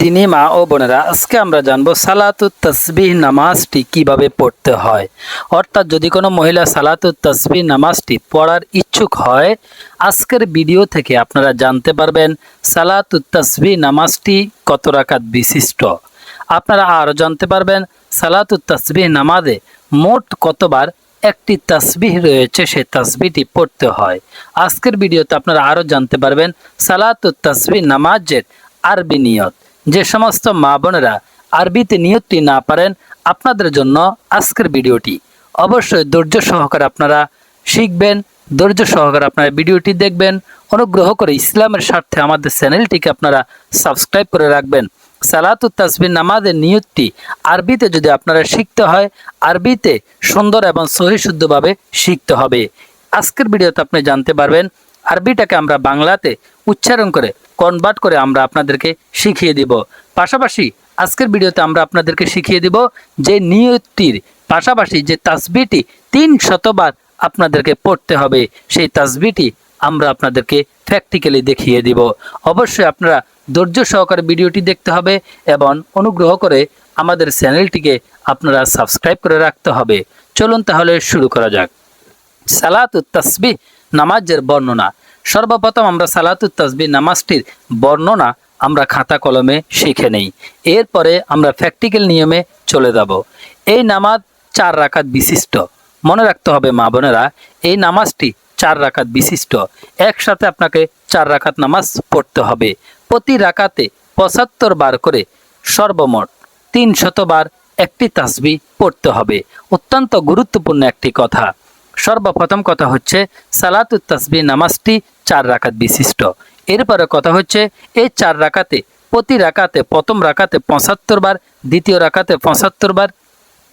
দিনী মা ও বোনেরা, আজকে আমরা জানব সালাতু তসবিহ নামাজটি কীভাবে পড়তে হয়। অর্থাৎ যদি কোনো মহিলা সালাতু তসবিহ নামাজটি পড়ার ইচ্ছুক হয়, আজকের ভিডিও থেকে আপনারা জানতে পারবেন সালাতু তসবিহ নামাজটি কত রাকাত বিশিষ্ট। আপনারা আরও জানতে পারবেন সালাতু তসবিহ নামাজে মোট কতবার একটি তাসবিহ রয়েছে সেই তাসবিহটি পড়তে হয়। আজকের ভিডিওতে আপনারা আরও জানতে পারবেন সালাতু তসবিহ নামাজের আরবি নিয়ত। যে সমস্ত মা বোনেরা আরবিতে নিয়তটি না পারেন, আপনাদের জন্য আজকের ভিডিওটি। অবশ্যই ধৈর্য সহকারে আপনারা শিখবেন, ধৈর্য সহকারে আপনারা ভিডিওটি দেখবেন। অনুগ্রহ করে ইসলামের স্বার্থে আমাদের চ্যানেলটিকে আপনারা সাবস্ক্রাইব করে রাখবেন। সালাতু তাসবির নামাজের নিয়তটি আরবিতে যদি আপনারা শিখতে হয়, আরবিতে সুন্দর এবং সহিশুদ্ধভাবে শিখতে হবে। আজকের ভিডিওতে আপনি জানতে পারবেন আরবিটাকে আমরা বাংলাতে উচ্চারণ করে কনভার্ট করে আমরা আপনাদেরকে শিখিয়ে দিব। পাশাপাশি আজকের ভিডিওতে আমরা আপনাদেরকে শিখিয়ে দিব যে নিয়তির পাশাপাশি যে তাসবিটি তিন শতবার আপনাদেরকে পড়তে হবে, সেই তাসবিটি আমরা আপনাদেরকে প্র্যাকটিক্যালি দেখিয়ে দিব। অবশ্যই আপনারা ধৈর্য সহকারে ভিডিওটি দেখতে হবে এবং অনুগ্রহ করে আমাদের চ্যানেলটিকে আপনারা সাবস্ক্রাইব করে রাখতে হবে। চলুন তাহলে শুরু করা যাক। সালাতুত তাসবিহ, নামাজের বর্ণনা। সর্বপ্রথম আমরা সালাতুত তাসবিহ, নামাজটির বর্ণনা আমরা খাতা কলমে শিখে নেই। এরপরে আমরা প্র্যাকটিক্যাল নিয়মে চলে যাব। এই নামাজ চার রাকাত বিশিষ্ট। মনে রাখতে হবে মা বোনেরা, এই নামাজটি চার রাকাত বিশিষ্ট। একসাথে আপনাকে চার রাকাত নামাজ পড়তে হবে। প্রতি রাকাতে পঁচাত্তর বার করে সর্বমোট তিন শতবার একটি তাসবি পড়তে হবে। অত্যন্ত গুরুত্বপূর্ণ একটি কথা। সর্বপ্রথম কথা হচ্ছে সালাতুত তাসবি নামাজটি চার রাকাত বিশিষ্ট। এরপরে কথা হচ্ছে এই চার রাকাতে, প্রতি রাকাতে, প্রথম রাকাতে পঁচাত্তর বার, দ্বিতীয় রাকাতে পঁচাত্তর বার,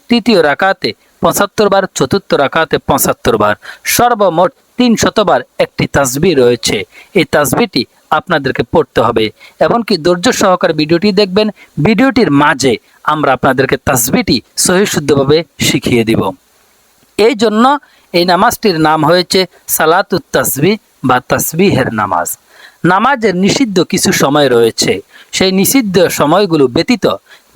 তৃতীয় রাকাতে পঁচাত্তর বার, চতুর্থ রাকাতে পঁচাত্তর বার। সর্বমোট তিন শতবার একটি তাসবি রয়েছে। এই তাসবিটি আপনাদেরকে পড়তে হবে। এমনকি ধৈর্য সহকারে ভিডিওটি দেখবেন। ভিডিওটির মাঝে আমরা আপনাদেরকে তাসবিটি সহিশুদ্ধভাবে শিখিয়ে দিব। এই জন্য এই নামাজটির নাম হয়েছে সালাতুত তাসবি বা তাসবিহের নামাজ। নামাজের নিষিদ্ধ কিছু সময় রয়েছে। সেই নিষিদ্ধ সময়গুলো ব্যতীত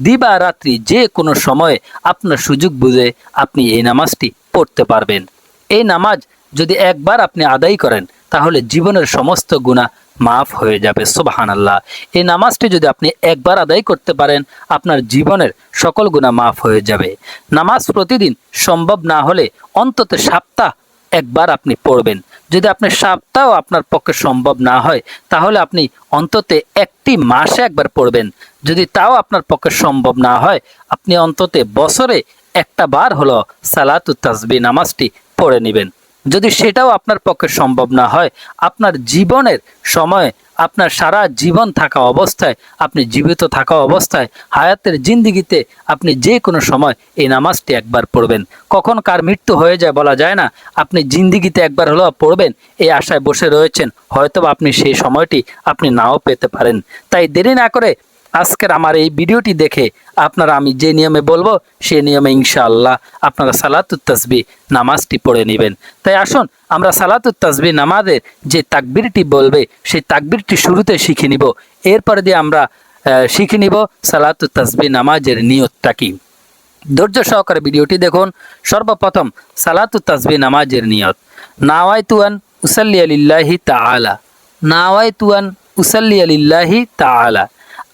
দিবা রাত্রি যে কোনো সময়ে আপনার সুযোগ বুঝে আপনি এই নামাজটি পড়তে পারবেন। এই নামাজ যদি একবার আপনি আদায় করেন, তাহলে জীবনের সমস্ত গুণা মাফ হয়ে যাবে সুবাহান আল্লাহ এই নামাজটি যদি আপনি একবার আদায় করতে পারেন, আপনার জীবনের সকল গুণা মাফ হয়ে যাবে। নামাজ প্রতিদিন সম্ভব না হলে অন্তত সপ্তাহ একবার আপনি পড়বেন। যদি আপনি সপ্তাহ আপনার পক্ষে সম্ভব না হয়, তাহলে আপনি অন্তত একটি মাসে একবার পড়বেন। যদি তাও আপনার পক্ষে সম্ভব না হয়, আপনি অন্তত বছরে একটা বার হলো সালাতু তাসবি নামাজটি পড়ে নেবেন। যদি সেটাও আপনার পক্ষে সম্ভব না হয়, আপনার জীবনের সময়, আপনার সারা জীবন থাকা অবস্থায়, আপনি জীবিত থাকা অবস্থায়, হায়াতের জিন্দিগিতে আপনি যে কোনো সময় এই নামাজটি একবার পড়বেন। কখন কার মৃত্যু হয়ে যায় বলা যায় না, আপনি জিন্দিগিতে একবার হলেও পড়বেন, এই আশায় বসে রয়েছেন হয়তো আপনি সেই সময়টি আপনি নাও পেতে পারেন। তাই দেরি না করে আজকের আমার এই ভিডিওটি দেখে আপনারা আমি যে নিয়মে বলব সে নিয়মে ইনশাআল্লাহ আপনারা সালাতুত তাসবি নামাজটি পড়ে নেবেন। তাই আসুন, আমরা সালাতুত তাসবি নামাজের যে তাকবিরটি বলবে, সেই তাকবিরটি শুরুতে শিখে নিব। এরপরে দিয়ে আমরা শিখে নিব সালাতুত তাসবি নামাজের নিয়তটা কি। ধৈর্য সহকারে ভিডিওটি দেখুন। সর্বপ্রথম, সালাতুত তাসবি নামাজের নিয়ত। নাওয়াই তুয়ান উসাল্লি আলিল্লাহি তা আলা নাওয়াই তুয়ান উসাল্লি আলিল্লাহি তা আলা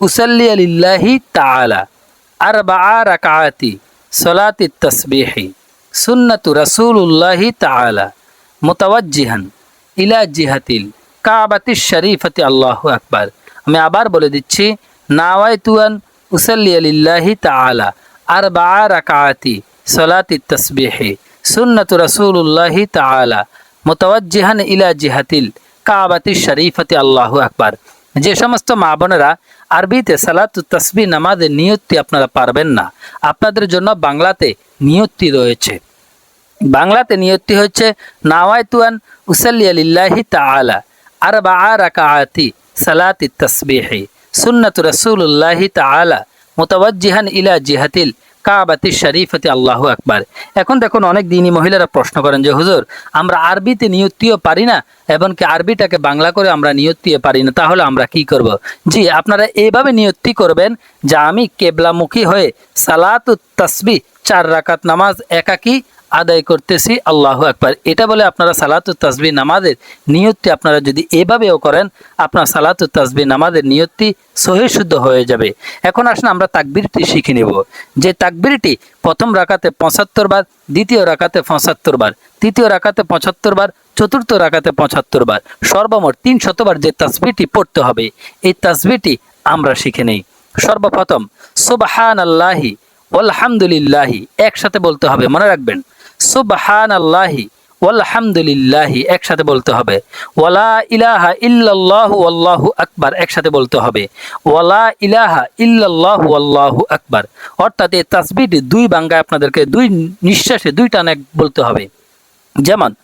উসাল্লি আলিল্লাহি তাআলা আরবা রাকাআতি সলাতি তসবিহি, সুন্নাতু রাসূলুল্লাহি তাআলা, মুতাওয়াজ্জিহান ইলা জিহাতিল কাবাতি শরীফতি, আল্লাহু আকবার। আমি আবার বলে দিচ্ছি, নাওয়াইতুয়ান উসাল্লি আলিল্লাহি তাআলা আরবা রাকাআতি সলাতি তসবিহি, সুন্নাতু রাসূলুল্লাহি তাআলা, মুতাওয়াজ্জিহান ইলা জিহাতিল কাবাতি শরীফতি, আল্লাহু আকবার। যে সমস্ত মা বোনেরা আরবিতে সালাতু তসবি নামাজের নিয়তি আপনারা পারবেন না। আপনাদের জন্য বাংলাতে নিয়তি রয়েছে। বাংলাতে নিয়তি হচ্ছে, নাওয়ায়তুয়ান উসাল্লি আলিল্লাহি তালা তাআলা আরবা রাকাআতি সালাতি তসবিহি, সুন্নাত রসুল্লাহি তালা মোতাবাজিহান ইলা জিহাতিল কাবাতি শরীফতে আল্লাহ আকবার। এখন দেখুন অনেক দিনই মহিলারা প্রশ্ন করেন যে, হুজুর, আমরা আরবিতে নিয়তিও পারি না? এবং কি আরবিটাকে বাংলা করে আমরা নিয়তিও পারি না? তাহলে আমরা কি করব? জি, আপনারা এইভাবে নিয়তি করবেন? যা আমি কেবলামুখী হয়ে সালাত তসবি চার রাকাত নামাজ একাকি আদায় করতেছি, আল্লাহু আকবার। এটা বলে আপনারা সালাতু তাসবি নামাজের নিয়তটি আপনারা যদি এভাবেও করেন, আপনার সালাতু তাসবি নামাজের নিয়তটি সহি শুদ্ধ হয়ে যাবে। এখন আসুন আমরা তাকবিরটি শিখে নেব। যে তাকবিরটি প্রথম রাকাতে পঁচাত্তর বার, দ্বিতীয় রাকাতে পঁচাত্তর বার, তৃতীয় রাকাতে পঁচাত্তর বার, চতুর্থ রাকাতে পঁচাত্তর বার, সর্বমোট তিন শতবার যে তাসবিটি পড়তে হবে, এই তাসবিটি আমরা শিখে নেই। সর্বপ্রথম সুবাহান আল্লাহি আলহামদুলিল্লাহি একসাথে বলতে হবে, মনে রাখবেন। সুবহান আল্লাহি ওয়ালহামদুলিল্লাহি একসাথে বলতে হবে। ওয়ালা ইলাহা ইল্লাল্লাহু আল্লাহু আকবার একসাথে বলতে হবে। ওয়ালা ইলাহা ইল্লাল্লাহু আল্লাহু আকবার। অর্থাৎ এই তাসবিহটি দুই বাঙ্গায় আপনাদেরকে দুই নিঃশ্বাসে দুই টানে বলতে হবে। যেমন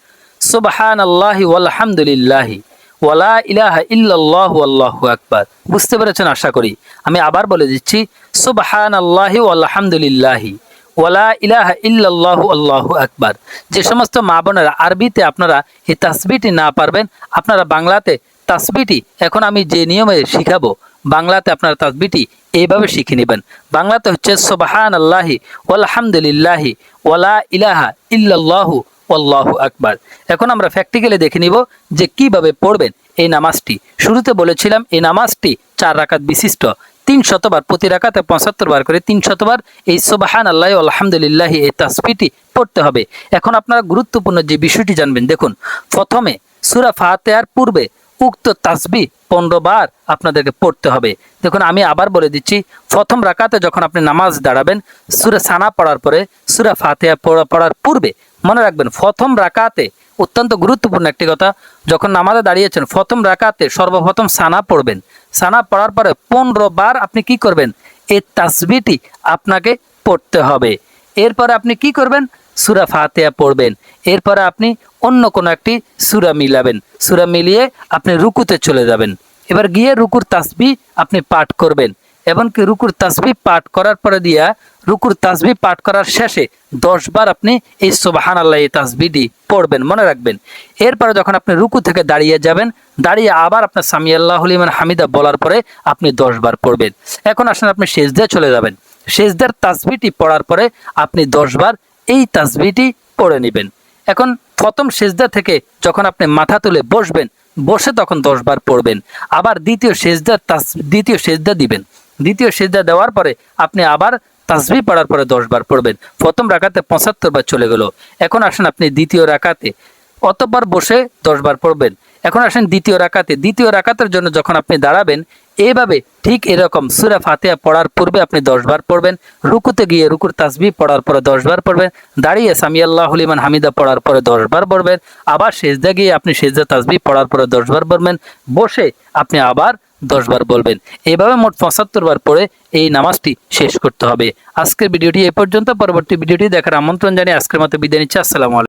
সুবহান আল্লাহি ওয়ালহামদুলিল্লাহি, ওয়ালা ইলাহা ইল্লাল্লাহু আল্লাহু আকবার। বুঝতে পেরেছেন আশা করি। আমি আবার বলে দিচ্ছি সুবহান আল্লাহি ওয়ালহামদুলিল্লাহি। ওয়ালা ইলাহা ইল্লাল্লাহু আল্লাহু আকবার। যে সমস্ত মা বোনেরা আরবিতে আপনারা এই তাসবিটি না পারবেন, আপনারা বাংলাতে তাসবিটি এখন আমি যে নিয়মে শিখাবো, বাংলাতে আপনারা তাসবিটি এইভাবে শিখে নেবেন। বাংলাতে হচ্ছে সোবাহান আল্লাহি ওয়ালহামদুলিল্লাহি ওয়ালা ইলাহা ইল্লাল্লাহু আল্লাহু আকবার। এখন আমরা প্র্যাকটিক্যালি দেখে নিব যে কীভাবে পড়বেন এই নামাজটি। শুরুতে বলেছিলাম এই নামাজটি চার রাকাত বিশিষ্ট। তিন শতবার, প্রতি রাকাতে পঁচাত্তর বার করে তিন শতবার এই সোবাহান আল্লাহ আলহামদুলিল্লাহ, এই তাসবিটি পড়তে হবে। এখন আপনারা গুরুত্বপূর্ণ যে বিষয়টি জানবেন, দেখুন, প্রথমে সুরা ফাতেহার পূর্বে উক্ত তাসবি পনেরো বার আপনাদেরকে পড়তে হবে। দেখুন, আমি আবার বলে দিচ্ছি, প্রথম রাকাতে যখন আপনি নামাজ দাঁড়াবেন, সুরা সানা পড়ার পরে, সুরা ফাতেহা পড়া, পড়ার পূর্বে মনে রাখবেন, প্রথম রাকাতে অত্যন্ত গুরুত্বপূর্ণ একটি কথা, যখন নামাজে দাঁড়িয়েছেন, প্রথম রাকাতে সর্বপ্রথম সানা পড়বেন। সানা পড়ার পরে পনেরো বার আপনি কি করবেন? এই তাসবিটি আপনাকে পড়তে হবে। এরপরে আপনি কি করবেন? সুরা ফাতেহা পড়বেন। এরপরে আপনি অন্য কোনো একটি সুরা মিলাবেন। সুরা মিলিয়ে আপনি রুকুতে চলে যাবেন। এবার গিয়ে রুকুর তাসবি আপনি পাঠ করবেন। এমনকি রুকুর তাসবি পাঠ করার পরে দিয়া রুকুর তাসবি পাঠ করার শেষে দশ বার আপনি এই সোবাহান আল্লাহ এই তাসবিটি পড়বেন, মনে রাখবেন। এরপরে যখন আপনি রুকু থেকে দাঁড়িয়ে যাবেন, দাঁড়িয়ে আবার আপনার সামি আল্লাহ হামিদা বলার পরে আপনি দশ বার পড়বেন। এখন আসেন আপনি শেষদে চলে যাবেন। শেষদের তাসবিটি পড়ার পরে আপনি দশ বার এই তাসবিটি পড়ে নেবেন। এখন প্রথম সেজদা থেকে যখন আপনি মাথা তুলে বসবেন, বসে তখন দশ বার পড়বেন। আবার দ্বিতীয় সেজদার তাস দ্বিতীয় সেজদা দিবেন। দ্বিতীয় সেজদা দেওয়ার পরে আপনি আবার তাসবি পড়ার পরে দশ বার পড়বেন। প্রথম রাকাতে পঁচাত্তর বার চলে গেল। এখন আসেন আপনি দ্বিতীয় রাকাতে। অতবার বসে দশ বার পড়বেন। এখন আসেন দ্বিতীয় রাকাতে। দ্বিতীয় রাকাতের জন্য যখন আপনি দাঁড়াবেন, এইভাবে ঠিক এরকম সুরা ফাতেহা পড়ার পূর্বে আপনি দশ বার পড়বেন। রুকুতে গিয়ে রুকুর তাসবি পড়ার পরে দশ বার পড়বেন। দাঁড়িয়ে সামি আল্লাহ হলিমান হামিদা পড়ার পরে দশ বার পড়বেন। আবার সেজদা গিয়ে আপনি সেজদা তাসবি পড়ার পরে দশ বার পড়বেন। বসে আপনি আবার দশ বার বলবেন। এভাবে মোট পঁচাত্তর বার পরে এই নামাজটি শেষ করতে হবে। আজকের ভিডিওটি এ পর্যন্ত। পরবর্তী ভিডিওটি দেখার আমন্ত্রণ জানিয়ে আজকের মতো বিদায় নিচ্ছি। আসসালামু আলাইকুম।